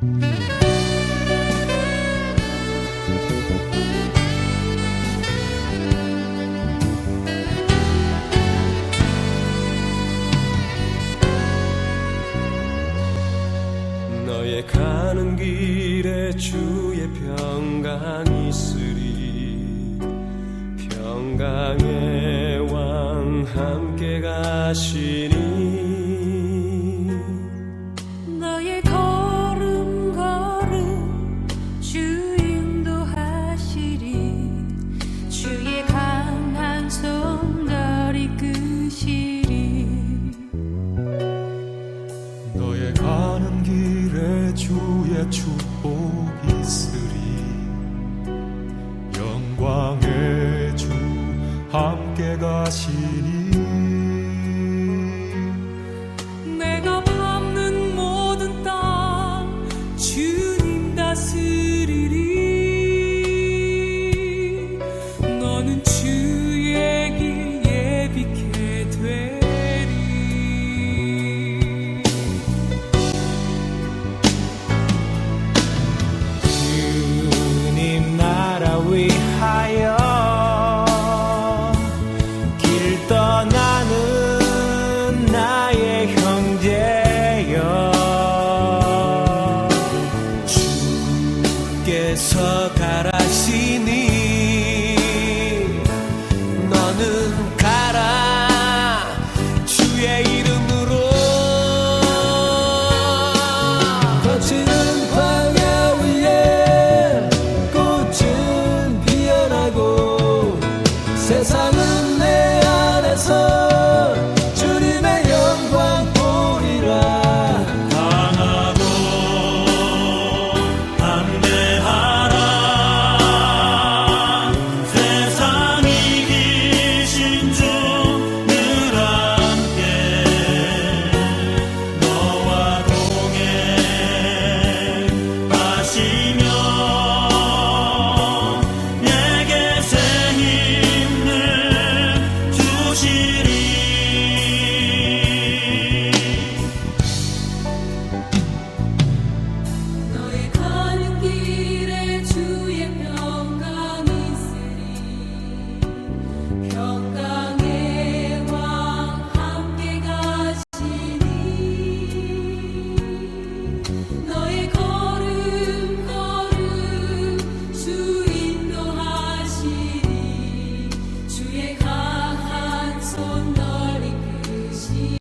너의 가는 길에 주의 평강 있으리. 평강의 왕 함께 가시니 주의 축복 있으리. 영광의 주 함께 가시니 서 가라. No